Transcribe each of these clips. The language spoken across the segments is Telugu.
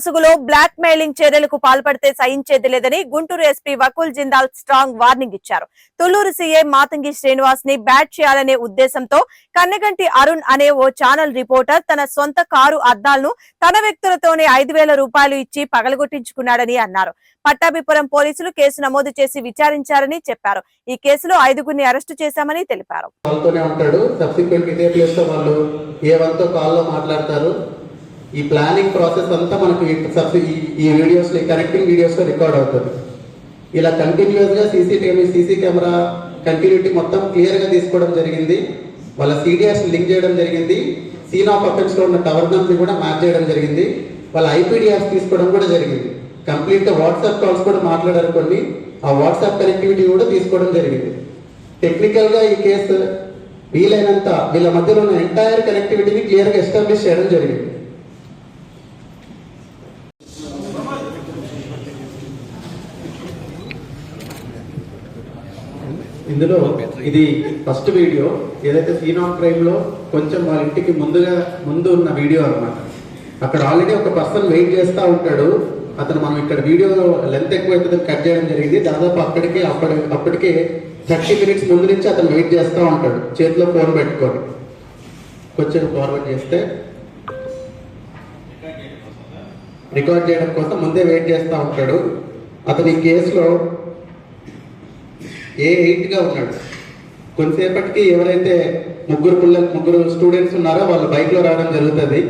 ముసుగులో బ్లాక్ మెయిలింగ్ చర్యలకు పాల్పడితే సహించేది లేదని Guntur SP Vakul Jindal strong warning ఇచ్చారు. తుళ్ళూరు సీఏ మాతంగి శ్రీనివాస్ని బ్యాట్ చేయాలనే ఉద్దేశంతో కన్నగంటి అరుణ్ అనే ఓ ఛానల్ రిపోర్టర్ తన సొంత కారు అద్దాలను తన వ్యక్తులతోనే ఐదు వేల రూపాయలు ఇచ్చి పగలగొట్టించుకున్నాడని అన్నారు. పట్టాభిపురం పోలీసులు కేసు నమోదు చేసి విచారించారని చెప్పారు. ఈ కేసులో ఐదుగురిని అరెస్టు చేశామని తెలిపారు. కాల్లో మాట్లాడతారు. ఈ ప్లానింగ్ ప్రాసెస్ అంతా మనకు ఈ ఈ- వీడియోస్ కనెక్టింగ్ వీడియోస్లో రికార్డ్ అవుతుంది. ఇలా కంటిన్యూస్గా సీసీటీవీ సీసీ కెమెరా కంటిన్యూటీ మొత్తం క్లియర్గా తీసుకోవడం జరిగింది. వాళ్ళ సీడిఆర్స్ లింక్ చేయడం జరిగింది. సీన్ ఆఫ్ అఫెన్స్లో ఉన్న టవర్ని కూడా మ్యాచ్ చేయడం జరిగింది. వాళ్ళ ఐపీడిఆర్స్ తీసుకోవడం కూడా జరిగింది. కంప్లీట్గా వాట్సాప్ కాల్స్ కూడా మాట్లాడారు కొన్ని. ఆ వాట్సాప్ కనెక్టివిటీ కూడా తీసుకోవడం జరిగింది. టెక్నికల్గా ఈ కేసు వీలైనంత వీళ్ళ మధ్యలో ఉన్న ఎంటైర్ కనెక్టివిటీని క్లియర్గా ఎస్టాబ్లిష్ చేయడం జరిగింది. ఇందులో ఇది ఫస్ట్ వీడియో ఏదైతే సీన్ ఆఫ్ క్రైమ్లో కొంచెం వాళ్ళ ఇంటికి ముందుగా ముందు ఉన్న వీడియో అన్నమాట. అక్కడ ఆల్రెడీ ఒక పర్సన్ వెయిట్ చేస్తా ఉంటాడు. అతను మనం ఇక్కడ వీడియో లెంత్ ఎక్కువ అవుతుంది కట్ చేయడం జరిగింది. దాదాపు అక్కడికి అప్పటి అప్పటికే థర్టీ మినిట్స్ ముందు నుంచి అతను వెయిట్ చేస్తా ఉంటాడు. చేతిలో ఫోన్ పెట్టుకొని. కొంచెం ఫార్వర్డ్ చేస్తే రికార్డ్ చేయడం కోసం ముందే వెయిట్ చేస్తా ఉంటాడు. అతను ఈ కేసులో ఏ ఎయిట్గా ఉన్నాడు. కొంతసేపటికి ఎవరైతే ముగ్గురు పిల్లలు ముగ్గురు స్టూడెంట్స్ ఉన్నారో వాళ్ళు బైక్లో రావడం జరుగుతుంది.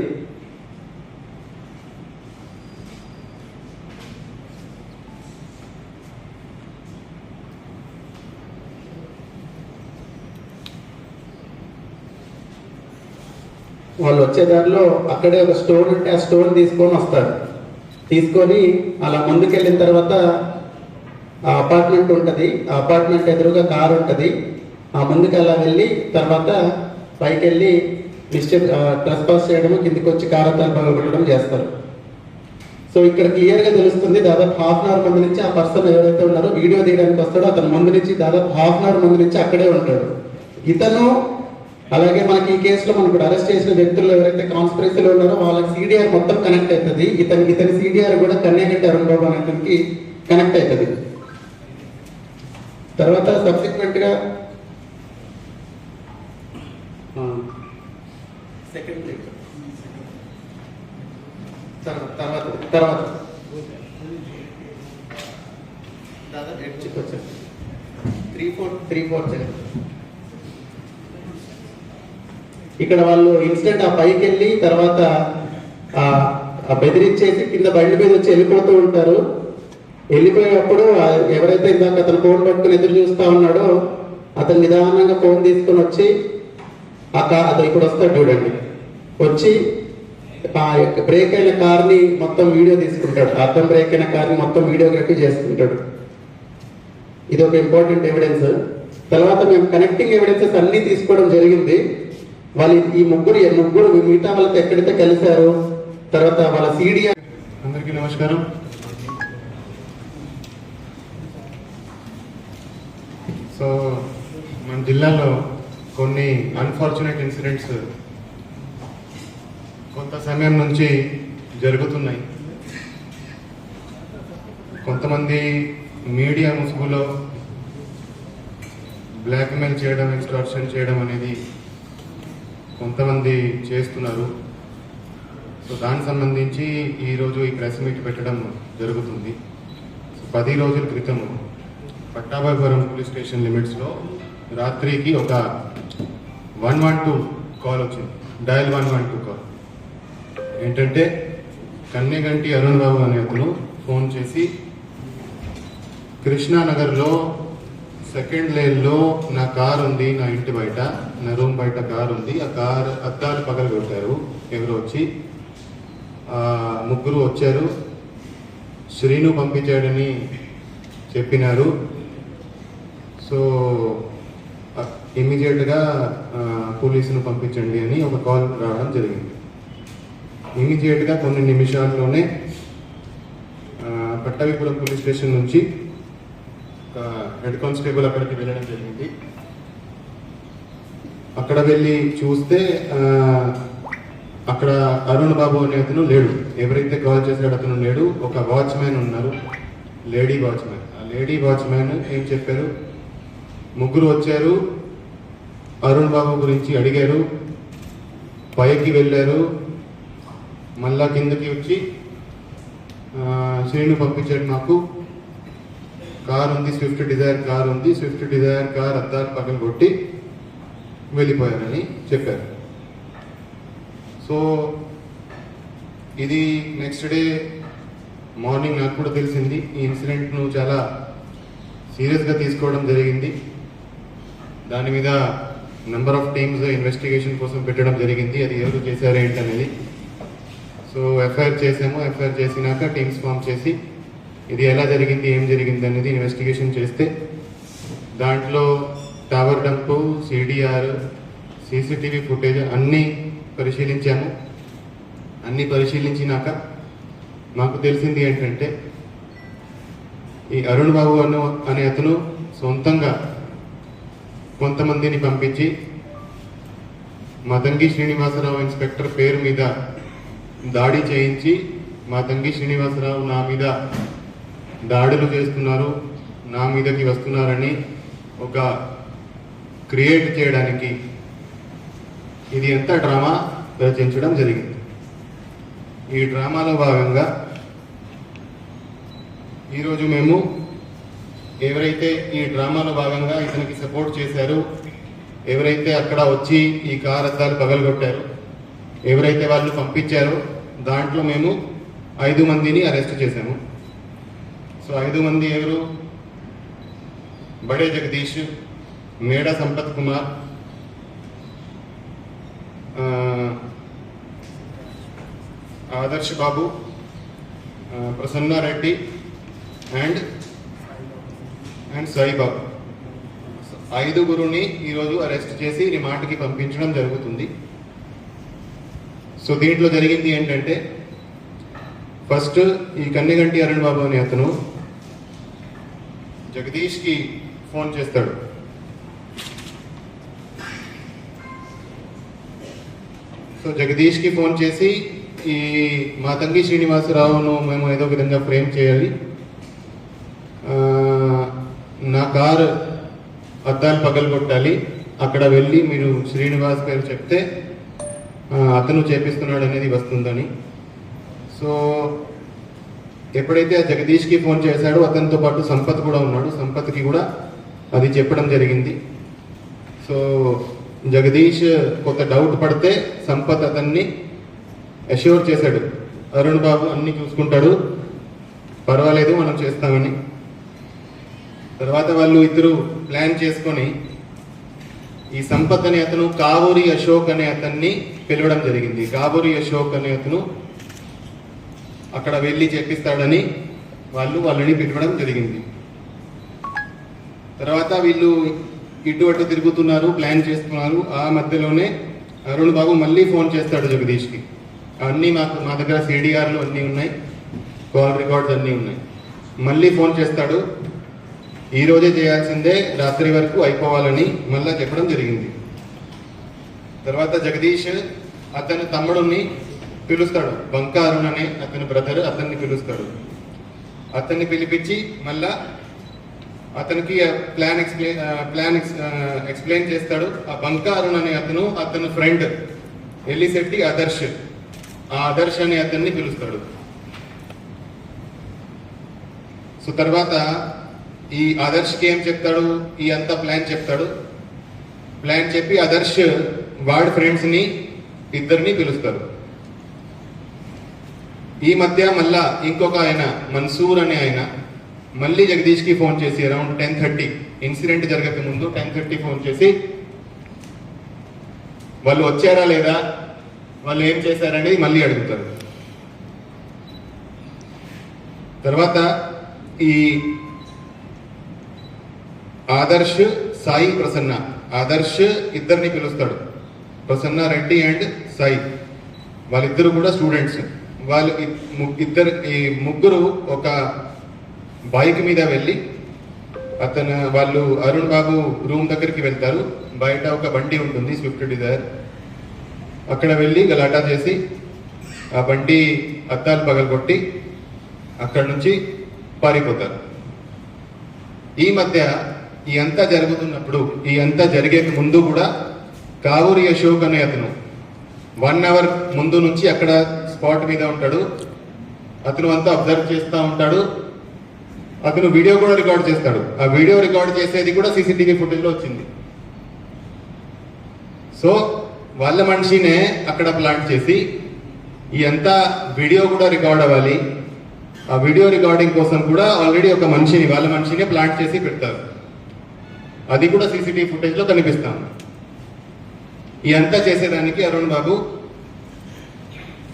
వాళ్ళు వచ్చే దారిలో అక్కడే ఒక స్టోన్ ఉంటే ఆ స్టోన్ తీసుకొని వస్తారు. తీసుకొని అలా ముందుకెళ్ళిన తర్వాత ఆ అపార్ట్మెంట్ ఉంటుంది. ఆ అపార్ట్మెంట్ ఎదురుగా కారు ఉంటుంది. ఆ ముందుకు అలా వెళ్ళి తర్వాత పైకి వెళ్ళి మిస్టేక్ ట్రెస్ పాస్ చేయడము కిందికి వచ్చి కారతాలు పగలగొట్టడం చేస్తారు. సో ఇక్కడ క్లియర్గా తెలుస్తుంది దాదాపు హాఫ్ అన్ అవర్ ముందు నుంచి ఆ పర్సన్ ఎవరైతే ఉన్నారో వీడియో తీయడానికి వస్తాడో అతను ముందు నుంచి దాదాపు హాఫ్ అన్ అవర్ ముందు నుంచి అక్కడే ఉంటాడు. ఇతను అలాగే మనకి ఈ కేసులో మనకు అరెస్ట్ చేసిన వ్యక్తులు ఎవరైతే కాన్స్పిరసీలో ఉన్నారో వాళ్ళకి సీడీఆర్ మొత్తం కనెక్ట్ అవుతుంది. ఇతని ఇతని సీడీఆర్ కూడా కన్యాగంటి అరుణ్ బాబు అనే అతనికి కనెక్ట్ అవుతుంది. తర్వాత సబ్సిక్వెంట్గా సెకండ్ తర్వాత తర్వాత తర్వాత. దాదాపు ఎడ్జ్కి వచ్చారు three four three four second ఇక్కడ వాళ్ళు ఇన్సిడెంట్ ఆ పైకి వెళ్ళి తర్వాత ఆ ఆ బెదిరించేసి కింద బండి మీద వచ్చి వెళ్ళిపోతూ ఉంటారు. వెళ్ళిపోయేటప్పుడు ఎవరైతే ఇందాక అతను ఫోన్ పట్టుకుని ఎదురు చూస్తా ఉన్నాడో అతను నిదానంగా ఫోన్ తీసుకొని వచ్చి ఆ కార్ అతను ఇప్పుడు వస్తాడు చూడండి. వచ్చి ఆ యొక్క బ్రేక్ అయిన కార్ని మొత్తం వీడియో తీసుకుంటాడు. అర్థం బ్రేక్ అయిన కార్ని మొత్తం వీడియోగ్రఫీ చేసుకుంటాడు. ఇది ఒక ఇంపార్టెంట్ ఎవిడెన్స్. తర్వాత మేము కనెక్టింగ్ ఎవిడెన్సెస్ అన్ని తీసుకోవడం జరిగింది. వాళ్ళు ఈ ముగ్గురు ముగ్గురు మిగతా వాళ్ళతో ఎక్కడైతే కలిశారు తర్వాత వాళ్ళ సీడియా అందరికీ నమస్కారం. సో మన జిల్లాలో కొన్ని అన్ఫార్చునేట్ ఇన్సిడెంట్స్ కొంత సమయం నుంచి జరుగుతున్నాయి. కొంతమంది మీడియా ముసుగులో బ్లాక్మెయిల్ చేయడం ఎక్స్ట్రాక్షన్ చేయడం అనేది కొంతమంది చేస్తున్నారు. సో దానికి సంబంధించి ఈరోజు ఈ ప్రెస్ మీట్ పెట్టడం జరుగుతుంది. పది రోజుల క్రితం పట్టాభాయపురం పోలీస్ స్టేషన్ లిమిట్స్లో రాత్రికి ఒక వన్ వన్ టూ కాల్ వచ్చింది. Dial one one two call. ఏంటంటే కన్నెగంటి అరుణ్ బాబు అనే అతను ఫోన్ చేసి కృష్ణానగర్లో సెకండ్ లేన్లో నా కార్ ఉంది నా ఇంటి బయట నా రూమ్ బయట కార్ ఉంది ఆ కార్ అద్దాలు పగలగొట్టారు ఎవరు వచ్చి ముగ్గురు వచ్చారు శ్రీను పంపించాడని చెప్పినారు. సో ఇమీడియట్గా పోలీసును పంపించండి అని ఒక కాల్ రావడం జరిగింది. ఇమీడియట్గా కొన్ని నిమిషాల్లోనే ఆ, పోలీస్ స్టేషన్ నుంచి ఒక హెడ్ కానిస్టేబుల్ అక్కడికి వెళ్ళడం జరిగింది. అక్కడ వెళ్ళి చూస్తే అక్కడ అరుణ్ బాబు అనే అతను లేడు. ఎవరైతే కాల్ చేశాడో అతను లేడు. ఒక వాచ్మ్యాన్ ఉన్నారు. Lady watchman. ఆ లేడీ వాచ్మ్యాన్ ఏం చెప్పారు? ముగ్గురు వచ్చారు. అరుణ్ బాబు గురించి అడిగారు. పైకి వెళ్ళారు. మళ్ళా కిందకి వచ్చి శ్రీను పంపించాడు నాకు కార్ ఉంది స్విఫ్ట్ డిజైర్ కార్ ఉంది. స్విఫ్ట్ డిజైర్ కార్ అద్దాలు పక్కన కొట్టి వెళ్ళిపోయారని చెప్పారు. సో ఇది నెక్స్ట్ డే మార్నింగ్ నాకు కూడా తెలిసింది. ఈ ఇన్సిడెంట్ను చాలా సీరియస్గా తీసుకోవడం జరిగింది. దాని మీద నెంబర్ ఆఫ్ టీమ్స్ ఇన్వెస్టిగేషన్ కోసం పెట్టడం జరిగింది. అది ఎవరు చేశారు ఏంటనేది. సో ఎఫ్ఐఆర్ చేసాము. ఎఫ్ఐఆర్ చేసినాక టీమ్స్ ఫామ్ చేసి ఇది ఎలా జరిగింది ఏం జరిగింది అనేది ఇన్వెస్టిగేషన్ చేస్తే దాంట్లో tower dump CDR CCTV footage అన్నీ పరిశీలించాము. అన్నీ పరిశీలించినాక మాకు తెలిసింది ఏంటంటే ఈ అరుణ్ బాబు అను అనే అతను సొంతంగా కొంతమందిని పంపించి మతంగి శ్రీనివాసరావు ఇన్స్పెక్టర్ పేరు మీద దాడి చేయించి మా తంగి శ్రీనివాసరావు నా మీద దాడులు చేస్తున్నారు నా మీదకి వస్తున్నారని ఒక క్రియేట్ చేయడానికి ఇది ఎంత డ్రామా రచించడం జరిగింది. ఈ డ్రామాలో భాగంగా ఈరోజు మేము ఎవరైతే ఈ డ్రామాలో భాగంగా ఇతనికి సపోర్ట్ చేశారో ఎవరైతే అక్కడ వచ్చి ఈ కార్ అద్దాలు పగలగొట్టారో ఎవరైతే వాళ్ళు పంపించారో దాంట్లో మేము ఐదు మందిని అరెస్ట్ చేశాము. సో ఐదు మంది ఎవరు? బడే జగదీష్ మేడ సంపత్ కుమార్ ఆదర్శ్ బాబు ప్రసన్నారెడ్డి అండ్ అండ్ సాయిబాబా ఐదుగురుని ఈరోజు అరెస్ట్ చేసి రిమాండ్కి పంపించడం జరుగుతుంది. సో దీంట్లో జరిగింది ఏంటంటే ఫస్ట్ ఈ కన్నెగంటి అరుణ్ బాబు అనే అతను జగదీష్కి ఫోన్ చేస్తాడు. సో జగదీష్కి ఫోన్ చేసి ఈ మాతంగి శ్రీనివాసరావును మేము ఏదో విధంగా ఫ్రేమ్ చేయాలి. నా కారు అద్దాలు పగలగొట్టాలి. అక్కడ వెళ్ళి మీరు శ్రీనివాస్ పేరు చెప్తే అతను చేపిస్తున్నాడు అనేది వస్తుందని. సో ఎప్పుడైతే ఆ జగదీష్కి ఫోన్ చేశాడో అతనితో పాటు సంపత్ కూడా ఉన్నాడు. సంపత్కి కూడా అది చెప్పడం జరిగింది. సో జగదీష్ కొంత డౌట్ పడితే సంపత్ అతన్ని అష్యూర్ చేశాడు. అరుణ్ బాబు అన్ని చూసుకుంటాడు. పర్వాలేదు మనం చేస్తామని. తర్వాత వాళ్ళు ఇద్దరు ప్లాన్ చేసుకొని ఈ సంపత్ అనే అతను కావూరి అశోక్ అనే అతన్ని పిలవడం జరిగింది. కావూరి అశోక్ అనే అతను అక్కడ వెళ్ళి చెప్పిస్తాడని వాళ్ళు వాళ్ళని పిలవడం జరిగింది. తర్వాత వీళ్ళు ఇటు అటు తిరుగుతున్నారు ప్లాన్ చేస్తున్నారు. ఆ మధ్యలోనే అరుణ్ బాబు మళ్ళీ ఫోన్ చేస్తాడు జగదీష్కి. అన్నీ మాకు మా దగ్గర సిడిఆర్లు అన్నీ ఉన్నాయి. కాల్ రికార్డ్స్ అన్నీ ఉన్నాయి. మళ్ళీ ఫోన్ చేస్తాడు. ఈ రోజే చేయాల్సిందే రాత్రి వరకు అయిపోవాలని మళ్ళా చెప్పడం జరిగింది. తర్వాత జగదీష్ అతని తమ్ముడిని పిలుస్తాడు. బంకా అరుణ్ అనే అతని బ్రదర్ అతన్ని పిలుస్తాడు. అతన్ని పిలిపించి మళ్ళా అతనికి ప్లాన్ ఎక్స్ప్లెయిన్ ప్లాన్ ఎక్స్ప్లెయిన్ చేస్తాడు. ఆ బంకారుణ్ అనే అతను అతని ఫ్రెండ్ ఎల్లిశెట్టి ఆదర్శ్. ఆ ఆదర్శ్ అనే అతన్ని పిలుస్తాడు. సో తర్వాత ఈ ఆదర్శ్కి ఏం చెప్తాడు? ఈ అంతా ప్లాన్ చెప్తాడు. ప్లాన్ చెప్పి ఆదర్శ్ వాడి ఫ్రెండ్స్ని ఇద్దరిని పిలుస్తారు ఈ మధ్య మళ్ళా ఇంకొక ఆయన మన్సూర్ అనే ఆయన మళ్ళీ జగదీష్కి ఫోన్ చేసి అరౌండ్ టెన్ థర్టీ ఇన్సిడెంట్ జరగక ముందు టెన్ థర్టీ ఫోన్ చేసి వాళ్ళు వచ్చారా లేదా? వాళ్ళు ఏం చేశారనేది మళ్ళీ అడుగుతారు. తర్వాత ఈ ఆదర్శ్ సాయి ప్రసన్న. ఆదర్శ్ ఇద్దరిని పిలుస్తాడు. ప్రసన్న రెడ్డి అండ్ సాయి. వాళ్ళిద్దరు కూడా స్టూడెంట్స్. వాళ్ళు ఇద్దరు ఈ ముగ్గురు ఒక బైక్ మీద వెళ్ళి అతను వాళ్ళు అరుణ్ బాబు రూమ్ దగ్గరికి వెళ్తారు. బయట ఒక బండి ఉంటుంది స్విఫ్ట్ డిజైర్. అక్కడ వెళ్ళి గలాటా చేసి ఆ బండి అద్దాలు పగలగొట్టి అక్కడ నుంచి పారిపోతారు. ఈ మధ్య ఈ అంతా జరుగుతున్నప్పుడు ఈ అంతా జరిగే ముందు కూడా కావూరి అశోక్ అనే అతను వన్ అవర్ ముందు నుంచి అక్కడ స్పాట్ మీద ఉంటాడు. అతను అంతా అబ్జర్వ్ చేస్తూ ఉంటాడు. అతను వీడియో కూడా రికార్డ్ చేస్తాడు. ఆ వీడియో రికార్డ్ చేసేది కూడా సీసీటీవీ ఫుటేజ్లో వచ్చింది. సో వాళ్ళ మనిషినే అక్కడ ప్లాంట్ చేసి ఈ అంతా వీడియో కూడా రికార్డ్ అవ్వాలి. ఆ వీడియో రికార్డింగ్ కోసం కూడా ఆల్రెడీ ఒక మనిషిని వాళ్ళ మనిషిని ప్లాంట్ చేసి పెడతారు. అది కూడా సీసీటీవీ ఫుటేజ్లో కనిపిస్తాం ఈ అంతా చేసేదానికి Arun Babu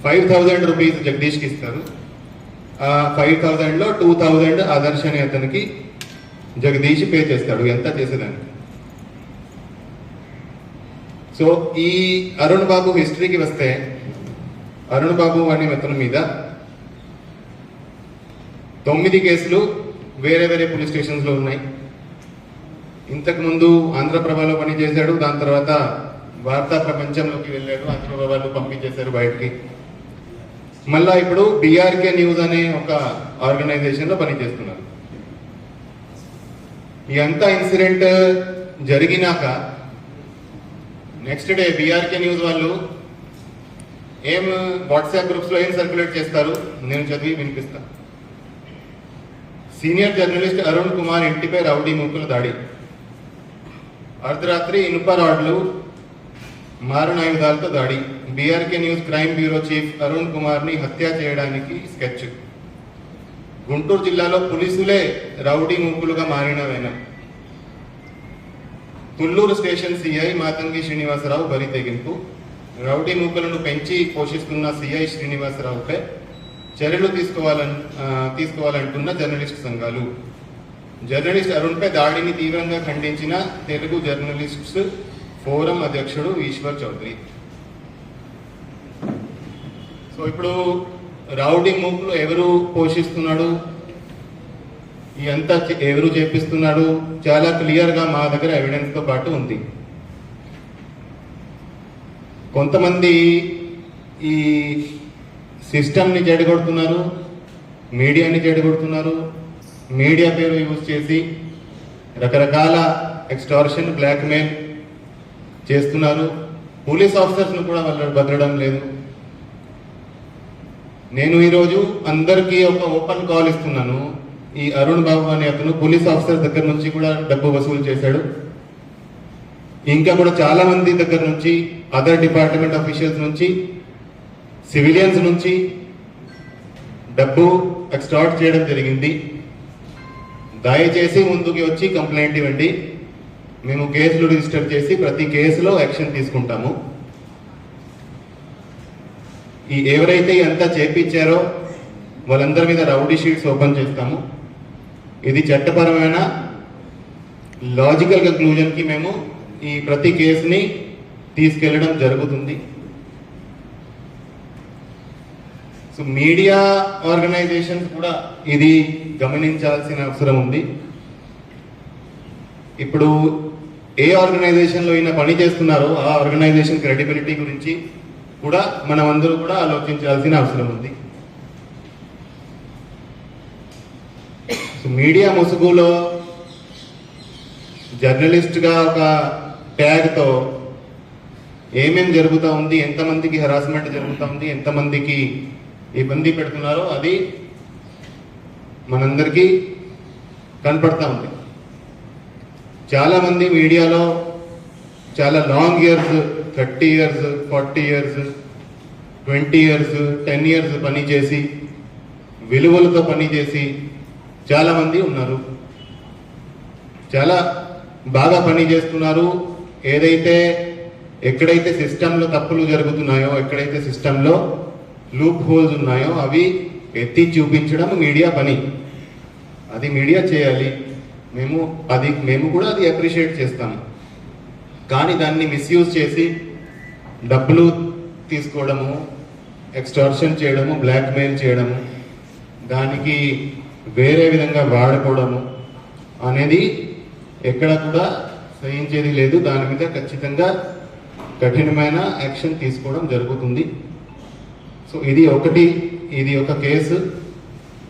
five thousand rupees జగదీష్కి ఇస్తారు. ఆ ఫైవ్ థౌజండ్లో టూ థౌజండ్ ఆదర్శ్ అనే అతనికి జగదీష్ పే చేస్తాడు ఎంత చేసేదానికి. సో ఈ అరుణ్ బాబు హిస్టరీకి వస్తే అరుణ్ బాబు అనే అతని మీద తొమ్మిది కేసులు వేరే వేరే పోలీస్ స్టేషన్స్లో ఉన్నాయి. ఇంతకు ముందు ఆంధ్రప్రభలో పనిచేశాడు దాని తర్వాత వార్తా ప్రపంచంలోకి వెళ్ళాడు ఆంధ్రప్రభలో పంపించేశారు బయటికి. మళ్ళా ఇప్పుడు బీఆర్కే న్యూస్ అనే ఒక ఆర్గనైజేషన్లో పనిచేస్తున్నారు. ఈ అంతా ఇన్సిడెంట్ జరిగినాక నెక్స్ట్ డే బీఆర్కే న్యూస్ వాళ్ళు ఏం వాట్సాప్ గ్రూప్స్లో ఏం సర్క్యులేట్ చేస్తారు? నేను చదివి వినిపిస్తాను సీనియర్ జర్నలిస్ట్ అరుణ్ కుమార్ ఇంటిపై రౌడీ మూకుల దాడి. అర్ధరాత్రి ఇనుప రాడ్లు మారణాయుధాలతో దాడి BRK news crime bureau chief Arun కుమార్ని హత్య చేయడానికి స్కెచ్. గుంటూరు జిల్లాలో పోలీసులే రౌడీ మూకులుగా మారిన వేన. తుళ్ళూరు స్టేషన్ సిఐ మాతంగి శ్రీనివాసరావు బరి తెగింపు. రౌడీ మూకలను పెంచి పోషిస్తున్న సిఐ శ్రీనివాసరావుపై చర్యలు తీసుకోవాలని తీసుకోవాలంటున్న జర్నలిస్ట్ సంఘాలు. జర్నలిస్ట్ అరుణ్పై దాడిని తీవ్రంగా ఖండించిన తెలుగు జర్నలిస్ట్స్ ఫోరం అధ్యక్షుడు ఈశ్వర్ చౌదరి. సో ఇప్పుడు రౌడీ మూపులు ఎవరు పోషిస్తున్నాడు? ఈ ఎవరు చేపిస్తున్నాడు? చాలా క్లియర్గా మా దగ్గర ఎవిడెన్స్తో పాటు ఉంది. కొంతమంది ఈ సిస్టమ్ని చెడగొడుతున్నారు మీడియాని చెడగొడుతున్నారు మీడియా పేరు యూజ్ చేసి రకరకాల ఎక్స్టార్షన్ బ్లాక్మెయిల్ చేస్తున్నారు. పోలీస్ ఆఫీసర్స్ను కూడా వాళ్ళు బదలడం లేదు. నేను ఈరోజు అందరికీ ఒక ఓపెన్ కాల్ ఇస్తున్నాను. ఈ అరుణ్ బాబు అనే అతను పోలీస్ ఆఫీసర్ దగ్గర నుంచి కూడా డబ్బు వసూలు చేశాడు. ఇంకా కూడా చాలా మంది దగ్గర నుంచి అదర్ డిపార్ట్మెంట్ అఫీషియల్స్ నుంచి సివిలియన్స్ నుంచి డబ్బు ఎక్స్టార్ట్ చేయడం జరిగింది. దయచేసి ముందుకి వచ్చి కంప్లైంట్ ఇవ్వండి. మేము కేసులు రిజిస్టర్ చేసి ప్రతి కేసులో యాక్షన్ తీసుకుంటాము. ఈ ఎవరైతే ఎంత చేపించారో వాళ్ళందరి మీద రౌడీ షీట్స్ ఓపెన్ చేస్తాము. ఇది చట్టపరమైన లాజికల్ కంక్లూజన్కి మేము ఈ ప్రతి కేసుని తీసుకెళ్ళడం జరుగుతుంది. సో మీడియా ఆర్గనైజేషన్స్ కూడా ఇది గమనించాల్సిన అవసరం ఉంది. ఇప్పుడు ఏ ఆర్గనైజేషన్లో అయినా పని చేస్తున్నారో ఆ ఆర్గనైజేషన్ క్రెడిబిలిటీ గురించి కూడా మనం అందరూ కూడా ఆలోచించాల్సిన అవసరం ఉంది. మీడియా ముసుగులో జర్నలిస్ట్గా ఒక ట్యాగ్తో ఏమేమి ఏమేం ఉంది ఎంతమందికి హెరాస్మెంట్ జరుగుతూ ఉంది ఎంతమందికి ఇబ్బంది పెడుతున్నారో అది మనందరికీ కనపడతా ఉంది. చాలామంది మీడియాలో చాలా long years thirty years forty years twenty years ten years పనిచేసి విలువలతో పనిచేసి చాలామంది ఉన్నారు. చాలా బాగా పని చేస్తున్నారు. ఏదైతే ఎక్కడైతే సిస్టంలో తప్పులు జరుగుతున్నాయో ఎక్కడైతే సిస్టంలో లూప్ హోల్స్ ఉన్నాయో అవి ఎత్తి చూపించడం మీడియా పని. అది మీడియా చేయాలి. మేము అది మేము కూడా అది అప్రిషియేట్ చేస్తాము కానీ దాన్ని మిస్యూజ్ చేసి డబ్బులు తీసుకోవడము ఎక్స్టార్షన్ చేయడము బ్లాక్మెయిల్ చేయడము దానికి వేరే విధంగా వాడుకోవడము అనేది ఎక్కడ కూడా సహించేది లేదు. దాని మీద ఖచ్చితంగా కఠినమైన యాక్షన్ తీసుకోవడం జరుగుతుంది. సో ఇది ఒకటి. ఇది ఒక కేసు.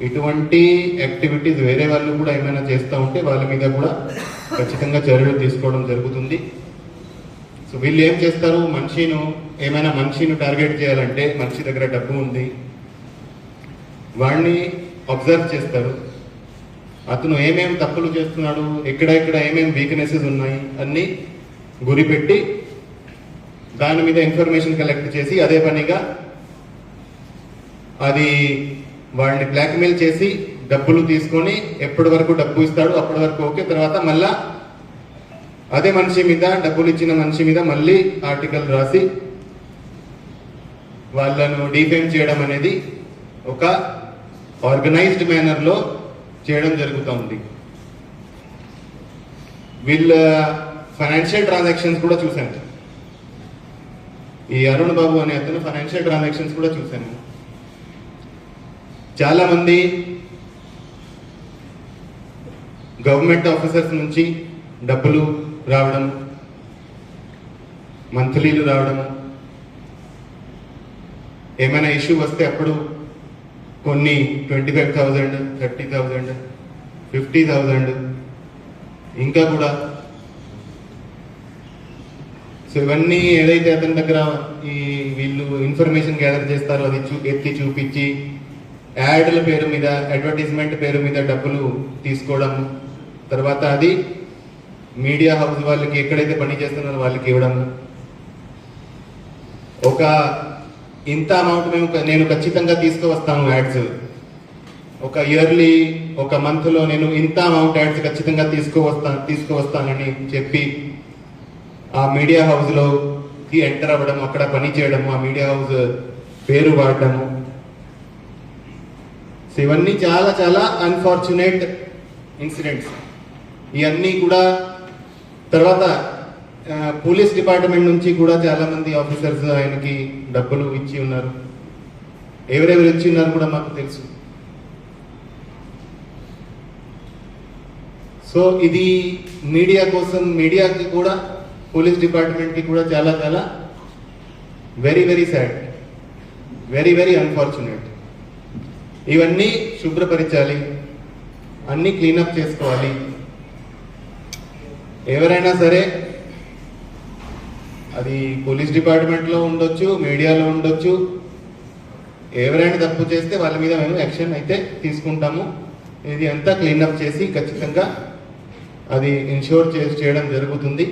ఇటువంటి యాక్టివిటీస్ వేరే వాళ్ళు కూడా ఏమైనా చేస్తూ ఉంటే వాళ్ళ మీద కూడా ఖచ్చితంగా చర్యలు తీసుకోవడం జరుగుతుంది. సో వీళ్ళు ఏం చేస్తారు? మనిషిను ఏమైనా మనిషిని టార్గెట్ చేయాలంటే మనిషి దగ్గర డబ్బు ఉంది. వాడిని అబ్జర్వ్ చేస్తారు. అతను ఏమేం తప్పులు చేస్తున్నాడు? ఎక్కడెక్కడ ఏమేం వీక్నెసెస్ ఉన్నాయి? అన్ని గురిపెట్టి దాని మీద ఇన్ఫర్మేషన్ కలెక్ట్ చేసి అదే పనిగా అది వాళ్ళని బ్లాక్మెయిల్ చేసి డబ్బులు తీసుకొని ఎప్పటి వరకు డబ్బు ఇస్తాడు అప్పటి వరకు ఓకే. తర్వాత మళ్ళా అదే మనిషి మీద డబ్బులు ఇచ్చిన మనిషి మీద మళ్ళీ ఆర్టికల్ రాసి వాళ్ళను డిఫేమ్ చేయడం అనేది ఒక ఆర్గనైజ్డ్ మేనర్లో చేయడం జరుగుతూ ఉంది వీళ్ళ ఫైనాన్షియల్ ట్రాన్సాక్షన్స్ కూడా చూశాను. ఈ అరుణ్ బాబు అనే అతను ఫైనాన్షియల్ ట్రాన్సాక్షన్స్ కూడా చూశాను. చాలా మంది గవర్నమెంట్ ఆఫీసర్స్ నుంచి డబ్బులు రావడం మంత్లీలు రావడం ఏమైనా ఇష్యూ వస్తే అప్పుడు కొన్ని twenty five thousand thirty thousand fifty thousand ఇంకా కూడా. సో ఇవన్నీ ఏదైతే అతని దగ్గర ఈ వీళ్ళు ఇన్ఫర్మేషన్ గ్యాదర్ చేస్తారో అది చూ ఎత్తి చూపించి యాడ్ల పేరు మీద అడ్వర్టైజ్మెంట్ పేరు మీద డబ్బులు తీసుకోవడం తర్వాత అది మీడియా హౌస్ వాళ్ళకి ఎక్కడైతే పని చేస్తున్నారో వాళ్ళకి ఇవ్వడం. ఒక ఇంత అమౌంట్ మేము నేను ఖచ్చితంగా తీసుకువస్తాను యాడ్స్. ఒక ఇయర్లీ ఒక మంత్లో నేను ఇంత అమౌంట్ యాడ్స్ ఖచ్చితంగా తీసుకువస్తాను తీసుకువస్తానని చెప్పి ఆ మీడియా హౌస్లోకి ఎంటర్ అవ్వడం అక్కడ పని చేయడం ఆ మీడియా హౌస్ పేరు వాడడము. సో ఇవన్నీ చాలా చాలా అన్ఫార్చునేట్ ఇన్సిడెంట్స్ ఇవన్నీ కూడా తర్వాత పోలీస్ డిపార్ట్మెంట్ నుంచి కూడా చాలా మంది ఆఫీసర్స్ ఆయనకి డబ్బులు ఇచ్చి ఉన్నారు. ఎవరెవరు ఇచ్చి ఉన్నారు కూడా మాకు తెలుసు. సో ఇది మీడియా కోసం మీడియాకి కూడా పోలీస్ డిపార్ట్మెంట్కి కూడా చాలా చాలా very very sad very very unfortunate ఇవన్నీ శుభ్రపరచాలి. అన్నీ క్లీనప్ చేసుకోవాలి. ఎవరైనా సరే అది పోలీస్ డిపార్ట్మెంట్లో ఉండొచ్చు మీడియాలో ఉండొచ్చు. ఎవరైనా తప్పు చేస్తే వాళ్ళ మీద మేము యాక్షన్ అయితే తీసుకుంటాము. ఇది అంతా క్లీనప్ చేసి ఖచ్చితంగా అది ఇన్షూర్ చేయడం జరుగుతుంది.